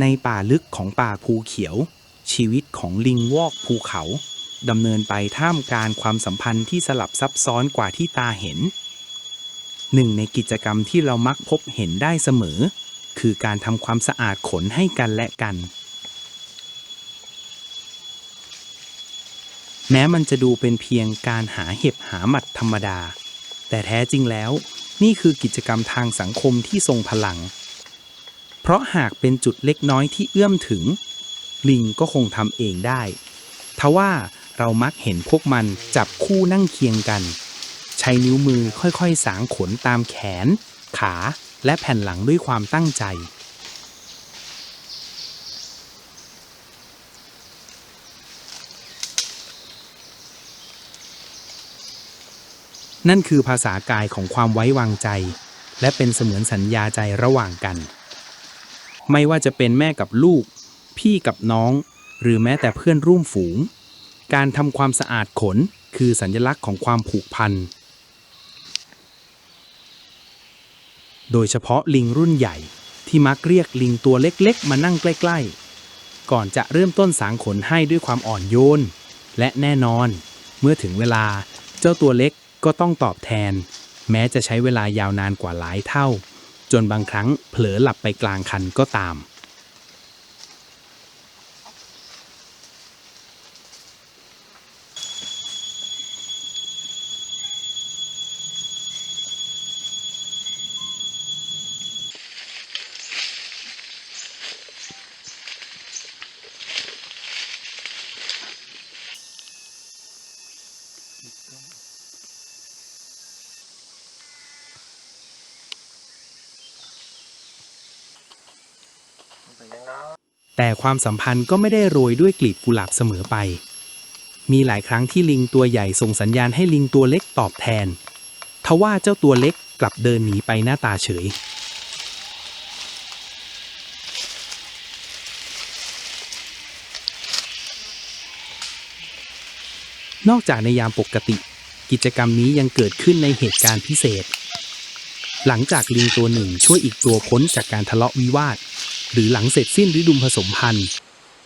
ในป่าลึกของป่าภูเขียว ชีวิตของลิงวอกภูเขาดำเนินไปท่ามกลางความสัมพันธ์ที่สลับซับซ้อนกว่าที่ตาเห็น หนึ่งในกิจกรรมที่เรามักพบเห็นได้เสมอ คือการทำความสะอาดขนให้กันและกัน แม้มันจะดูเป็นเพียงการหาเห็บหาหมัดธรรมดา แต่แท้จริงแล้ว นี่คือกิจกรรมทางสังคมที่ทรงพลัง เพราะหากเป็นจุดเล็กน้อยที่เอื้อมถึง ลิงก็คงทำเองได้ทว่าเรามักเห็นพวกมันจับคู่นั่งเคียงกัน ใช้นิ้วมือค่อยๆ สางขนตามแขน ขา และแผ่นหลังด้วยความตั้งใจ นั่นคือภาษากายของความไว้วางใจ และเป็นเสมือนสัญญาใจระหว่างกัน ไม่ว่าจะเป็นแม่กับลูก พี่กับน้อง หรือแม้แต่เพื่อนร่วมฝูง การทำความสะอาดขนคือสัญลักษณ์ของความผูกพัน โดยเฉพาะลิงรุ่นใหญ่ ที่มักเรียกลิงตัวเล็กๆ มานั่งใกล้ๆ ก่อนจะเริ่มต้นสางขนให้ด้วยความอ่อนโยน และแน่นอน เมื่อถึงเวลาเจ้าตัวเล็กก็ต้องตอบแทน แม้จะใช้เวลายาวนานกว่าหลายเท่า จนบางครั้งเผลอหลับไปกลางคันก็ตาม แต่ความสัมพันธ์ก็ไม่ได้โรยด้วยกลีบกุหลาบเสมอไป มีหลายครั้งที่ลิงตัวใหญ่ส่งสัญญาณให้ลิงตัวเล็กตอบแทน ทว่าเจ้าตัวเล็กกลับเดินหนีไปหน้าตาเฉย นอกจากในยามปกติ กิจกรรมนี้ยังเกิดขึ้นในเหตุการณ์พิเศษ หลังจากลิงตัวหนึ่งช่วยอีกตัวพ้นจากการทะเลาะวิวาท หรือหลังเสร็จสิ้นฤดูผสมพันธุ์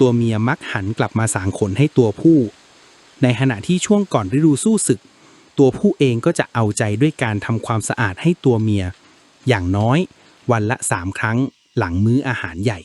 ตัวเมียมักหันกลับมาสางขนให้ตัวผู้ ในขณะที่ช่วงก่อนฤดูสู้ศึก ตัวผู้เองก็จะเอาใจด้วยการทำความสะอาดให้ตัวเมีย อย่างน้อยวันละสามครั้งหลังมื้ออาหารใหญ่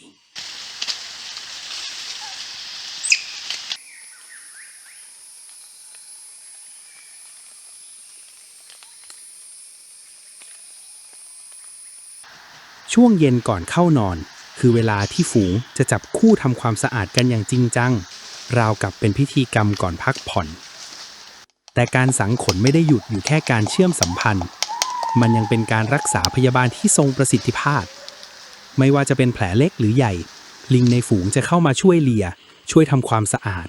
ช่วงเย็นก่อนเข้านอน คือเวลาที่ฝูงจะจับคู่ทำความสะอาดกันอย่างจริงจัง ราวกับเป็นพิธีกรรมก่อนพักผ่อน แต่การสังขนไม่ได้หยุดอยู่แค่การเชื่อมสัมพันธ์ มันยังเป็นการรักษาพยาบาลที่ทรงประสิทธิภาพ ไม่ว่าจะเป็นแผลเล็กหรือใหญ่ ลิงในฝูงจะเข้ามาช่วยเลีย ช่วยทำความสะอาด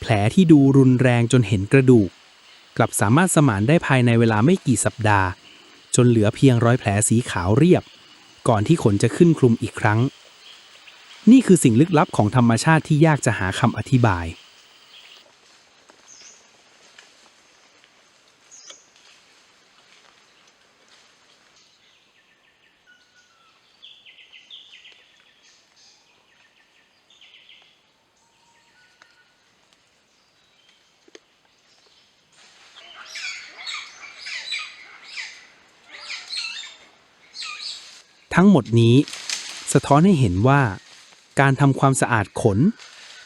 แผลที่ดูรุนแรงจนเห็นกระดูก กลับสามารถสมานได้ภายในเวลาไม่กี่สัปดาห์ จนเหลือเพียงรอยแผลสีขาวเรียบก่อนที่ขนจะขึ้นคลุมอีกครั้ง นี่คือสิ่งลึกลับของธรรมชาติที่ยากจะหาคำอธิบาย ทั้งหมดนี้ สะท้อนให้เห็นว่า การทำความสะอาดขน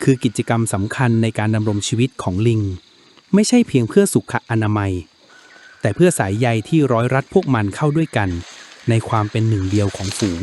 คือกิจกรรมสำคัญในการดำรงชีวิตของลิง ไม่ใช่เพียงเพื่อสุขอนามัย แต่เพื่อสายใยที่ร้อยรัดพวกมันเข้าด้วยกัน ในความเป็นหนึ่งเดียวของฝูง